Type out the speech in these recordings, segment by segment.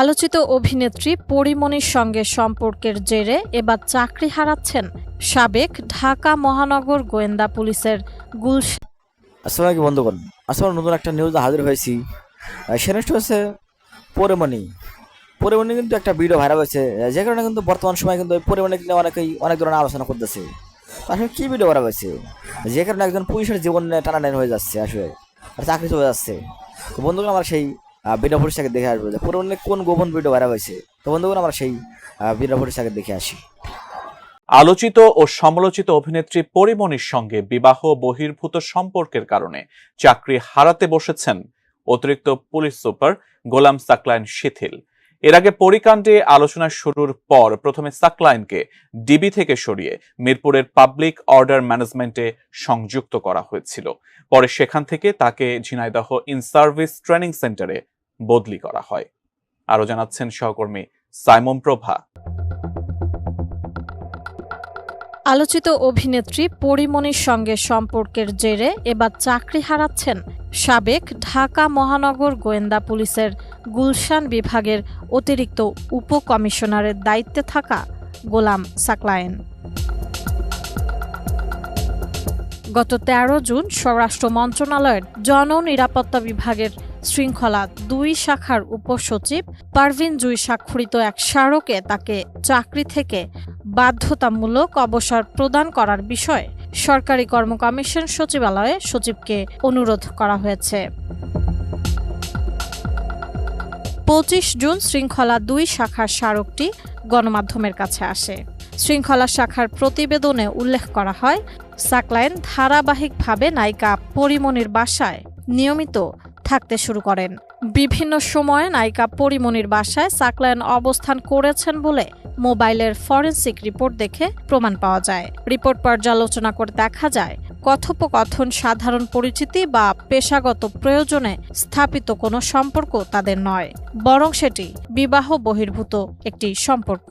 আলোচিত অভিনেত্রী পরিমণির সঙ্গে সম্পর্কের জেরে এবার চাকরি হারাচ্ছেন সাবেক ঢাকা মহানগর গোয়েন্দা পুলিশের গুলশান। আসসালামু আলাইকুম বন্ধুগণ। আসলে নতুন একটা নিউজ হাজির হয়েছি। সেটা হচ্ছে পরিমণি পরিমণি কিন্তু একটা ভিডিও ভাইরাল হয়েছে। যে কারণে কিন্তু বর্তমান সময় কিন্তু পরিমণি নিয়ে অনেকেই অনেক ধরনের আলোচনা করতেছে। আসলে কী ভিডিও ভাইরাল হয়েছে? যে কারণে একজন পুলিশের জীবন টানাটানি হয়ে যাচ্ছে আসলে চাকরি চলে যাচ্ছে। তো বন্ধুগণ, আমরা সেই ভিডিও ফুটেজটাকে দেখে আসব। যে পরিমণি কোন গোপন ভিডিও ভাইরাল হয়েছে? তো বন্ধুগণ, আমরা সেই ভিডিও ফুটেজটাকে দেখে আসি। আলোচিত ও সমালোচিত অভিনেত্রী পরিমণির সঙ্গে বিবাহ বহির্ভূত সম্পর্কের কারণে চাকরি হারাতে বসেছেন অতিরিক্ত পুলিশ সুপার গোলাম সাকলাইন শিথিল। এর আগে পরিকাণ্ডে আলোচনা শুরুর পর প্রথমে সাকলাইনকে ডিবি থেকে সরিয়ে মিরপুরের পাবলিক অর্ডার ম্যানেজমেন্টে সংযুক্ত করা হয়েছিল। পরে সেখান থেকে তাকে ঝিনাইদহ ইন সার্ভিস ট্রেনিং সেন্টারে বদলি করা হয়। আরও জানাচ্ছেন সহকর্মী সাইমন প্রভা। আলোচিত অভিনেত্রী পরিমণির সঙ্গে সম্পর্কের জেরে এবার চাকরি হারাচ্ছেন সাবেক ঢাকা মহানগর গোয়েন্দা পুলিশের গুলশান বিভাগের অতিরিক্ত উপকমিশনারের দায়িত্বে থাকা গোলাম সাকলায়েন। গত তেরো জুন স্বরাষ্ট্র মন্ত্রণালয়ের জননিরাপত্তা বিভাগের শৃঙ্খলা দুই শাখার উপসচিব পারভিন জুই স্বাক্ষরিত এক স্মারকে তাকে চাকরি থেকে বাধ্যতামূলক অবসর প্রদান করার বিষয়ে সরকারি কর্ম কমিশন সচিবালয়ে সচিবকে অনুরোধ করা হয়েছে। পঁচিশ জুন শৃঙ্খলা দুই শাখার স্মারকটি গণমাধ্যমের কাছে আসে। শৃঙ্খলা শাখার প্রতিবেদনে উল্লেখ করা হয়, সাকলাইন ধারাবাহিকভাবে নায়িকা পরিমণির বাসায় নিয়মিত থাকতে শুরু করেন। বিভিন্ন সময়ে নায়িকা পরিমণির বাসায় সাকলাইন অবস্থান করেছেন বলে মোবাইলের ফরেন্সিক রিপোর্ট দেখে প্রমাণ পাওয়া যায়। রিপোর্ট পর্যালোচনা করে দেখা যায়, কথোপকথন, সাধারণ পরিচিতি বা পেশাগত প্রয়োজনে স্থাপিত কোনো সম্পর্ক তাদের নয়, বরং সেটি বিবাহ বহির্ভূত একটি সম্পর্ক।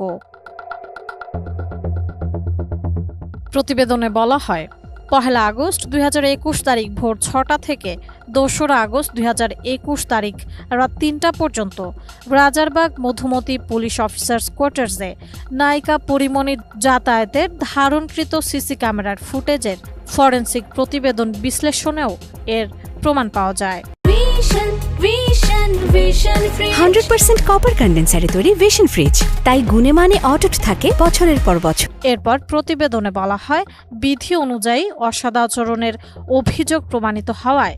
প্রতিবেদনে বলা হয় পহেলা আগস্ট দুই হাজার একুশ তারিখ ভোর ছটা থেকে দোসরা আগস্ট দুই হাজার একুশ তারিখ রাত তিনটা পর্যন্ত রাজারবাগ মধুমতি পুলিশ অফিসার্স কোয়ার্টার্সে নায়িকা পরিমণির যাতায়াতের ধারণকৃত সিসি ক্যামেরার ফুটেজের ফরেনসিক প্রতিবেদন বিশ্লেষণেও এর প্রমাণ পাওয়া যায়। হান্ড্রেড পার্সেন্ট কপার কন্ডেন্সারে তৈরি ভিশন ফ্রিজ তাই গুণে মানে অটুট থাকে বছরের পর বছর। এরপর প্রতিবেদনে বলা হয় বিধি অনুযায়ী অসদাচরণের অভিযোগ প্রমাণিত হওয়ায়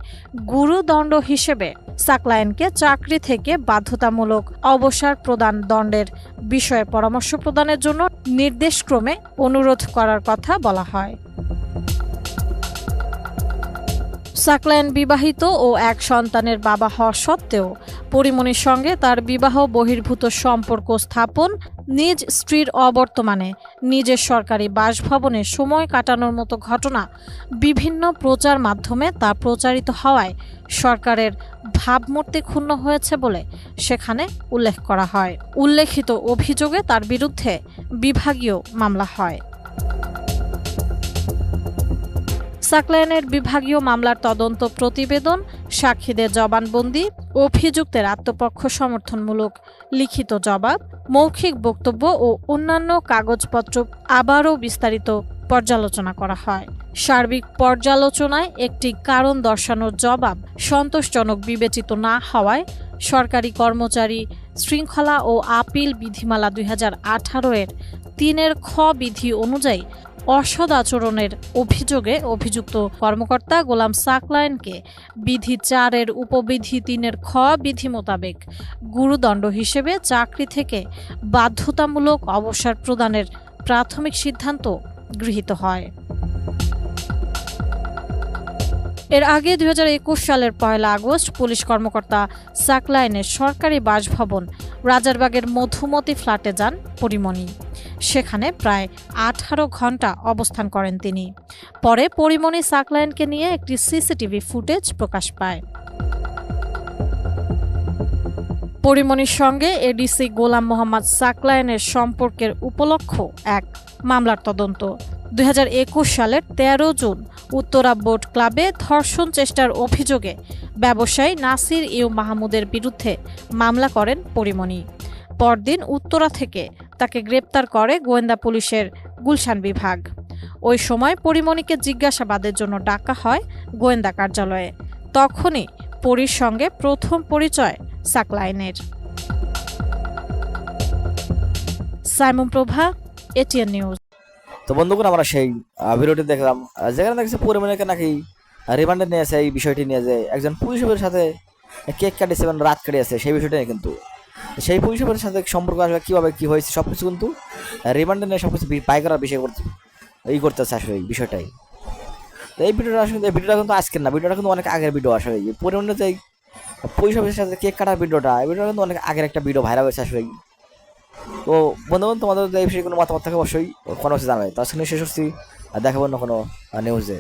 গুরুদণ্ড হিসেবে সাকলায়েনকে চাকরি থেকে বাধ্যতামূলক অবসর প্রদান দণ্ডের বিষয়ে পরামর্শ প্রদানের জন্য নির্দেশক্রমে অনুরোধ করার কথা বলা হয়। সাকলায়েন বিবাহিত ও এক সন্তানের বাবা হওয়া সত্ত্বেও পরিমণির সঙ্গে তার বিবাহ বহির্ভূত সম্পর্ক স্থাপন নিজ স্ত্রীর অবর্তমানে নিজের সরকারি বাসভবনে সময় কাটানোর মতো ঘটনা বিভিন্ন প্রচার মাধ্যমে তা প্রচারিত হওয়ায় সরকারের ভাবমূর্তি ক্ষুণ্ণ হয়েছে বলে সেখানে উল্লেখ করা হয়। উল্লেখিত অভিযোগে তার বিরুদ্ধে বিভাগীয় মামলা হয়। সাকলায়নের বিভাগীয় মামলার তদন্ত প্রতিবেদন, সাক্ষীদের জবানবন্দি অভিযুক্তের আত্মপক্ষ সমর্থনমূলক লিখিত জবাব, মৌখিক বক্তব্য ও অন্যান্য কাগজপত্র আবারও বিস্তারিত পর্যালোচনা করা হয়। সার্বিক পর্যালোচনায় একটি কারণ দর্শানোর জবাব সন্তোষজনক বিবেচিত না হওয়ায় সরকারি কর্মচারী শৃঙ্খলা ও আপিল বিধিমালা দুই হাজার আঠারো এর তিনের খ বিধি অনুযায়ী অসৎ আচরণের অভিযোগে অভিযুক্ত কর্মকর্তা গোলাম সাকলাইনকে বিধি চারের উপবিধি তিনের খ বিধি মোতাবেক গুরুদণ্ড হিসেবে চাকরি থেকে বাধ্যতামূলক অবসর প্রদানের প্রাথমিক সিদ্ধান্ত গৃহীত হয়। এর আগে দু হাজার একুশ সালের পয়লা আগস্ট পুলিশ কর্মকর্তা সাকলাইনের সরকারি বাসভবন রাজারবাগের মধুমতি ফ্ল্যাটে যান পরিমণি। সেখানে প্রায় আঠারো ঘণ্টা অবস্থান করেন তিনি। পরে পরিমণি সাকলাইনকে নিয়ে একটি সিসিটিভি ফুটেজ প্রকাশ পায়। পরিমণির সঙ্গে এডিসি গোলাম মোহাম্মদ সাকলায়নের সম্পর্কের উপলক্ষ এক মামলার তদন্ত। দুই হাজার একুশ সালের তেরো জুন উত্তরা বোট ক্লাবে ধর্ষণ চেষ্টার অভিযোগে ব্যবসায়ী নাসির ইউ মাহমুদের বিরুদ্ধে মামলা করেন পরিমণি। পরদিন উত্তরা থেকে তাকে গ্রেপ্তার করে গোয়েন্দা পুলিশের গুলশান বিভাগ। ওই সময় পরিমণিকে জিজ্ঞাসাবাদের জন্য ডাকা হয় গোয়েন্দা কার্যালয়ে। তখনই পরীর সঙ্গে প্রথম পরিচয় সাকলাইনের। Saimon Prova, ATN news. তো বন্ধুগণ, আমরা সেই ভিডিওটি দেখলাম যেখানে দেখছে পরিমাণকে নাকি রিমান্ডে নিয়েছে এই বিষয়টি নিয়ে যে একজন পুলিশ সাথে কেক কাটিয়েছে এবং রাত কাটিয়েছে সেই বিষয়টা কিন্তু সেই পুলিশ অফিসের সাথে সম্পর্ক আসলে কীভাবে কী হয়েছে সব কিছু কিন্তু রিমান্ডে নিয়ে সব কিছু বাই করার বিষয় করতে এই করতেছে আসলে এই বিষয়টাই। তো এই ভিডিওটা আসলে, এই ভিডিওটা কিন্তু আজকের না, ভিডিওটা কিন্তু অনেক আগের ভিডিও আসলে। এই পরিমাণে যে পুলিশ অফিসের সাথে কেক কাটার ভিডিওটা, এই ভিডিওটা কিন্তু অনেক আগের একটা ভিডিও ভাইরাল হয়েছে আসলে। তো বন্ধুগণ, তোমাদের এই বিষয়ে কোনো মতামত থাকে অবশ্যই কোনো জানাবে। তার সঙ্গে শেষ হচ্ছি দেখাবো না কোনো নিউজে